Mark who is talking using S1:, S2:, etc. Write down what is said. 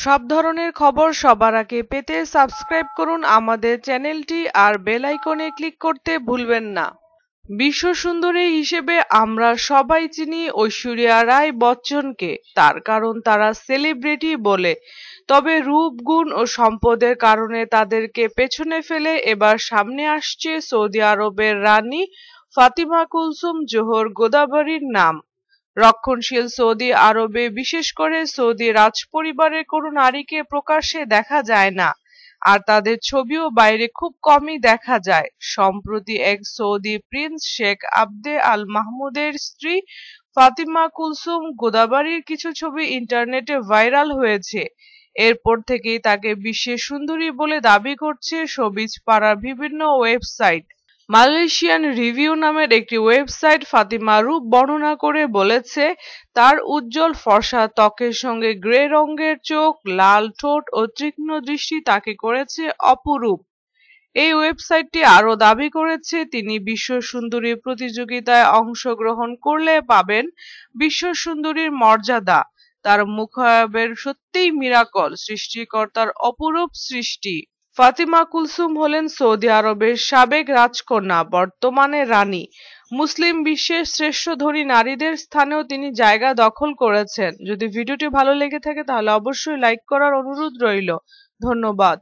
S1: সব ধরনের খবর সবার আগে পেতে সাবস্ক্রাইব করুন আমাদের চ্যানেলটি আর বেল আইকনে ক্লিক করতে ভুলবেন না। বিশ্ব সুন্দরী হিসেবে আমরা সবাই চিনি ঐশ্বরিয়া রায় বচ্চনকে। তার কারণ তারা সেলিব্রিটি বলে। তবে রূপ, গুণ ও সম্পদের কারণে তাদেরকে পেছনে ফেলে এবার সামনে আসছে সৌদি আরবের রানী ফাতিমা কুলসুম জোহর গোদাবরীর নাম। রক্ষণশীল সৌদি আরবে, বিশেষ করে সৌদি রাজপরিবারের কোনো নারীকে প্রকাশ্যে দেখা যায় না। আর তাদের ছবিও বাইরে খুব কমই দেখা যায়। সম্প্রতি এক Saudi prince Sheikh Abde Al মাহমুদের স্ত্রী ফাতিমা কুলসুম গোদাবাড়ির কিছু ছবি ইন্টারনেটে ভাইরাল হয়েছে। এরপর থেকেই তাকে বিশ্বের সুন্দরী বলে দাবি করছে সবিজ পাড়ার বিভিন্ন ওয়েবসাইট। মালয়েশিয়ান রিভিউ নামের একটি ওয়েবসাইট ফাতিমা রূপ বর্ণনা করে বলেছে, তার উজ্জ্বল ফর্সা ত্বকের সঙ্গে গ্রে রঙের চোখ, লাল ঠোঁট ও তীক্ষ্ণ দৃষ্টি তাকে করেছে অপরূপ। এই ওয়েবসাইটটি আরও দাবি করেছে, তিনি বিশ্ব সুন্দরী প্রতিযোগিতায় অংশগ্রহণ করলে পাবেন বিশ্ব সুন্দরীর মর্যাদা। তার মুখায়বের সত্যিই মিরাকল, সৃষ্টিকর্তার অপরূপ সৃষ্টি। ফাতিমা কুলসুম হলেন সৌদি আরবের সাবেক রাজকন্যা, বর্তমানে রানী। মুসলিম বিশ্বের শ্রেষ্ঠ ধনী নারীদের স্থানেও তিনি জায়গা দখল করেছেন। যদি ভিডিওটি ভালো লেগে থাকে, তাহলে অবশ্যই লাইক করার অনুরোধ রইল। ধন্যবাদ।